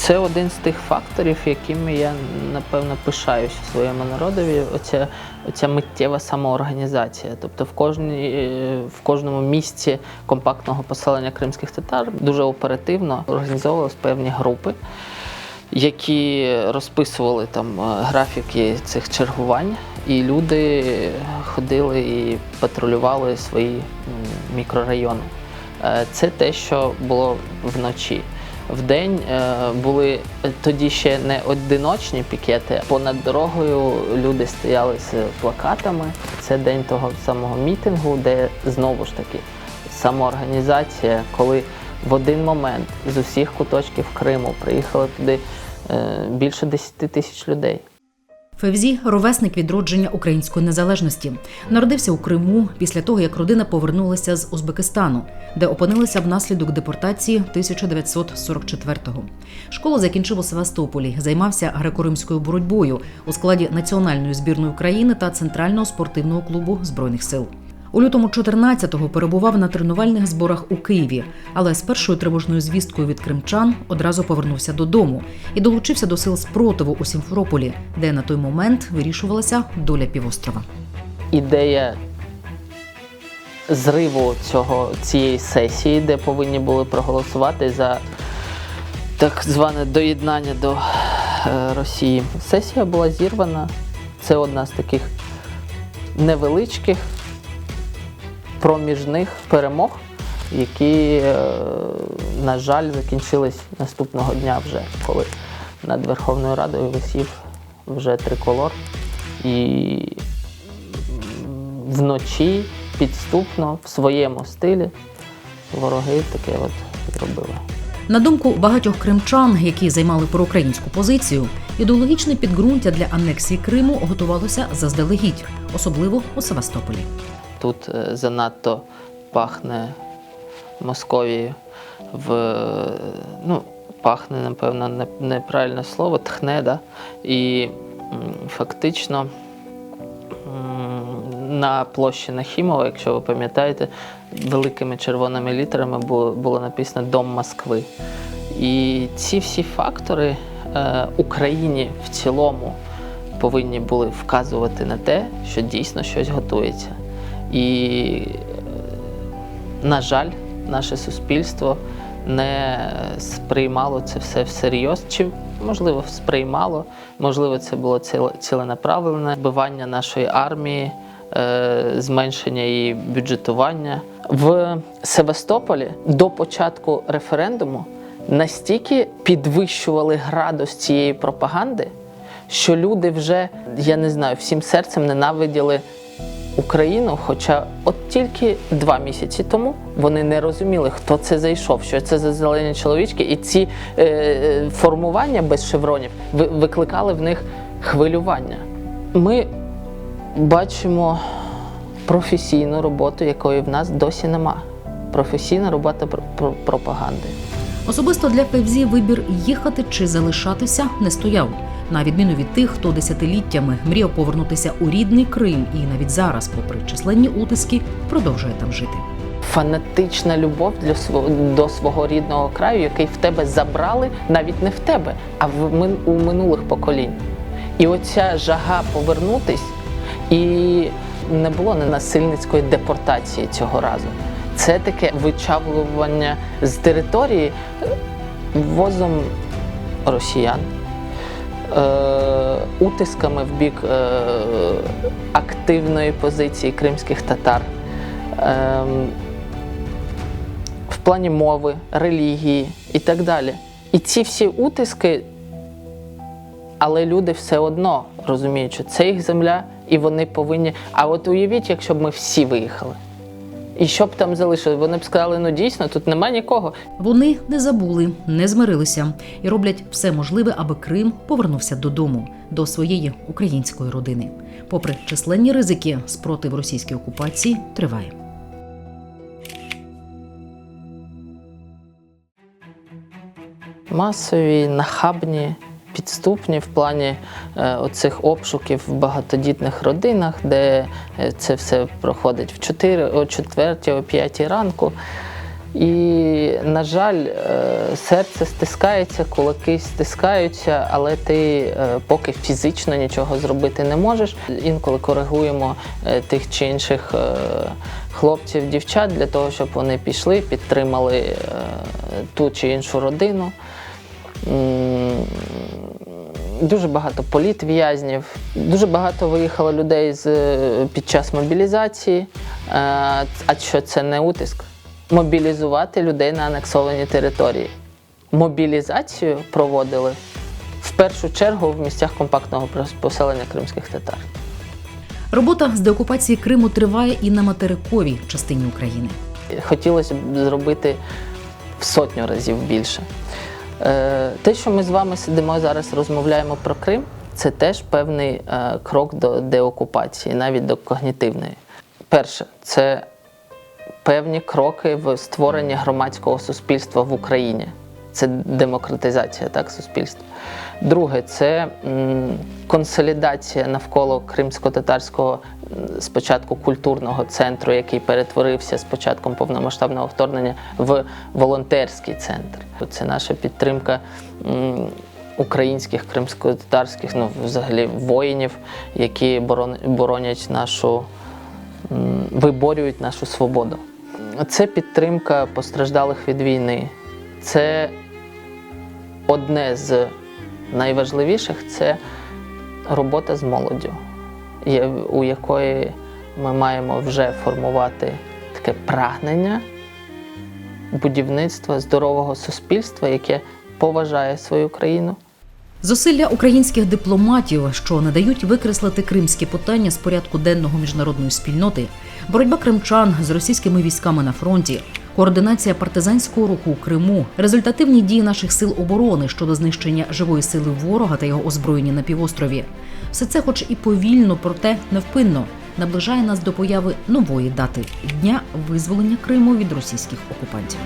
Це один з тих факторів, якими я напевно пишаюся своєму народові. Оця, оця миттєва самоорганізація. Тобто в кожній, в кожному місці компактного поселення кримських татар дуже оперативно організовувалися певні групи, які розписували там е, графіки цих чергувань, і люди ходили і патрулювали свої мікрорайони. Е, Це те, що було вночі. Вдень е, були тоді ще не одиночні пікети. Понад дорогою люди стояли з плакатами. Це день того самого мітингу, де знову ж таки самоорганізація, коли в один момент з усіх куточків Криму приїхало туди е, більше 10 тисяч людей. Февзі ровесник відродження української незалежності. Народився у Криму після того, як родина повернулася з Узбекистану, де опинилася внаслідок депортації 1944-го. Школу закінчив у Севастополі, займався греко-римською боротьбою у складі національної збірної України та центрального спортивного клубу збройних сил. У лютому 14-го перебував на тренувальних зборах у Києві, але з першою тривожною звісткою від кримчан одразу повернувся додому і долучився до сил спротиву у Сімферополі, де на той момент вирішувалася доля півострова. ідея зриву цього, цієї сесії, де повинні були проголосувати за так зване доєднання до е, Росії. Сесія була зірвана. Це одна з таких невеличких проміжних перемог, які, е, на жаль, закінчились наступного дня вже, коли над Верховною Радою висів вже триколор. І вночі підступно в своєму стилі вороги таке от зробили. На думку багатьох кримчан, які займали проукраїнську позицію, ідеологічне підґрунтя для анексії Криму готувалося заздалегідь, особливо у Севастополі. Тут е, занадто пахне Московією. В, е, ну, пахне, напевно, неправильне слово, тхне, да? і фактично на площі Нахімова, якщо ви пам'ятаєте, великими червоними літерами було, написано Дом Москви. І ці всі фактори е, Україні в цілому повинні були вказувати на те, що дійсно щось готується. І, на жаль, наше суспільство не сприймало це все всерйоз. Чи можливо сприймало, можливо, це було ціле- ціленаправлене вбивання нашої армії, е, зменшення її бюджетування. В Севастополі до початку референдуму настільки підвищували градус цієї пропаганди, що люди вже, я не знаю, всім серцем ненавиділи Україну. Хоча от тільки два місяці тому вони не розуміли, хто це зайшов, що це за зелені чоловічки, і ці е, формування без шевронів ви- викликали в них хвилювання. Ми бачимо професійну роботу, якої в нас досі нема. Професійна робота пр- пр- пропаганди. Особисто для Февзі вибір їхати чи залишатися не стояв. На відміну від тих, хто десятиліттями мріяв повернутися у рідний Крим і навіть зараз, попри численні утиски, продовжує там жити. фанатична любов для свого до свого рідного краю, який в тебе забрали навіть не в тебе, а в мин- у минулих поколінь. І оця жага повернутись, і не було ненасильницької депортації цього разу. Це таке вичавлювання з території е, ввозом росіян. Е, утисками в бік е, активної позиції кримських татар, ем, в плані мови, релігії і так далі. І ці всі утиски, але люди все одно розуміють, що це їх земля, і вони повинні. А от уявіть, якщо б ми всі виїхали. І що б там залишили? Вони б сказали, ну дійсно, тут нема нікого. Вони не забули, не змирилися і роблять все можливе, аби Крим повернувся додому, до своєї української родини. Попри численні ризики, спротив російській окупації триває. масові, нахабні, підступні в плані е, оцих обшуків в багатодітних родинах, де е, це все проходить в 4, о 4, о 5 ранку. І, на жаль, е, серце стискається, кулаки стискаються, але ти поки фізично нічого зробити не можеш. Інколи коригуємо тих чи інших хлопців, дівчат для того, щоб вони пішли, підтримали ту чи іншу родину. Дуже багато політв'язнів, дуже багато виїхало людей з, е, під час мобілізації. Е, А що це не утиск? Мобілізувати людей на анексовані території. Мобілізацію проводили в першу чергу в місцях компактного поселення кримських татар. Робота з деокупації Криму триває і на материковій частині України. Хотілося б зробити в сотню разів більше. Е, Те, що ми з вами сидимо зараз, розмовляємо про Крим, це теж певний е, крок до деокупації, навіть до когнітивної. Перше, це певні кроки в створенні громадського суспільства в Україні. Це демократизація так, суспільства. Друге, це консолідація навколо кримсько-татарського спочатку культурного центру, який перетворився з початком повномасштабного вторгнення в волонтерський центр. Це наша підтримка українських кримсько-татарських, ну взагалі воїнів, які борон- боронять нашу виборюють нашу свободу. Це підтримка постраждалих від війни. Це одне з найважливіших це робота з молоддю, у якої ми маємо вже формувати таке прагнення будівництва здорового суспільства, яке поважає свою країну. Зусилля українських дипломатів, що не дають викреслити кримське питання з порядку денного міжнародної спільноти, боротьба кримчан з російськими військами на фронті, координація партизанського руху у Криму, результативні дії наших сил оборони щодо знищення живої сили ворога та його озброєння на півострові. Все це, хоч і повільно, проте невпинно, наближає нас до появи нової дати дня визволення Криму від російських окупантів.